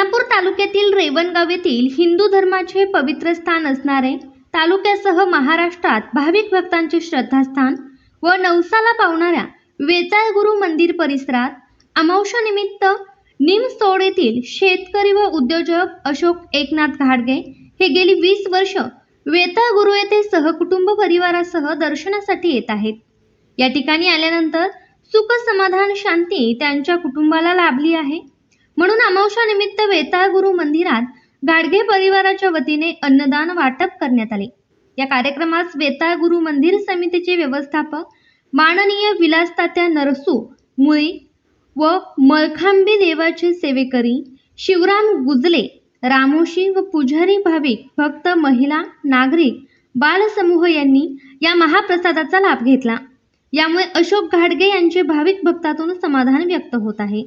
रेवणगाव येथील हिंदू धर्माचे पवित्र स्थान असणारे तालुक्यासह महाराष्ट्रात भाविक भक्तांचे श्रद्धास्थान व नवसाला पावणाऱ्या वेताळ गुरु मंदिर परिसरात अमावशानिमित्त निमसोड येथील शेतकरी व उद्योजक अशोक एकनाथ घाडगे हे गेली वीस वर्ष वेताळगुरु येथे सहकुटुंब परिवारासह दर्शनासाठी येत आहेत. या ठिकाणी आल्यानंतर सुख समाधान शांती त्यांच्या कुटुंबाला लाभली आहे. म्हणून अमावश्या निमित्त वेताळ गुरु मंदिरात गाडगे परिवाराच्या वतीने अन्नदान वाटप करण्यात आले. या कार्यक्रमास वेताळ गुरु मंदिर समितीचे व्यवस्थापक माननीय विलासतात्या नरसू मुळी व मलखांबी देवाचे सेवेकरी शिवराम गुजले रामोशी व पुजारी भाविक भक्त महिला नागरिक बालसमूह यांनी या महाप्रसादाचा लाभ घेतला. यामुळे अशोक घाडगे यांचे भाविक भक्तातून समाधान व्यक्त होत आहे.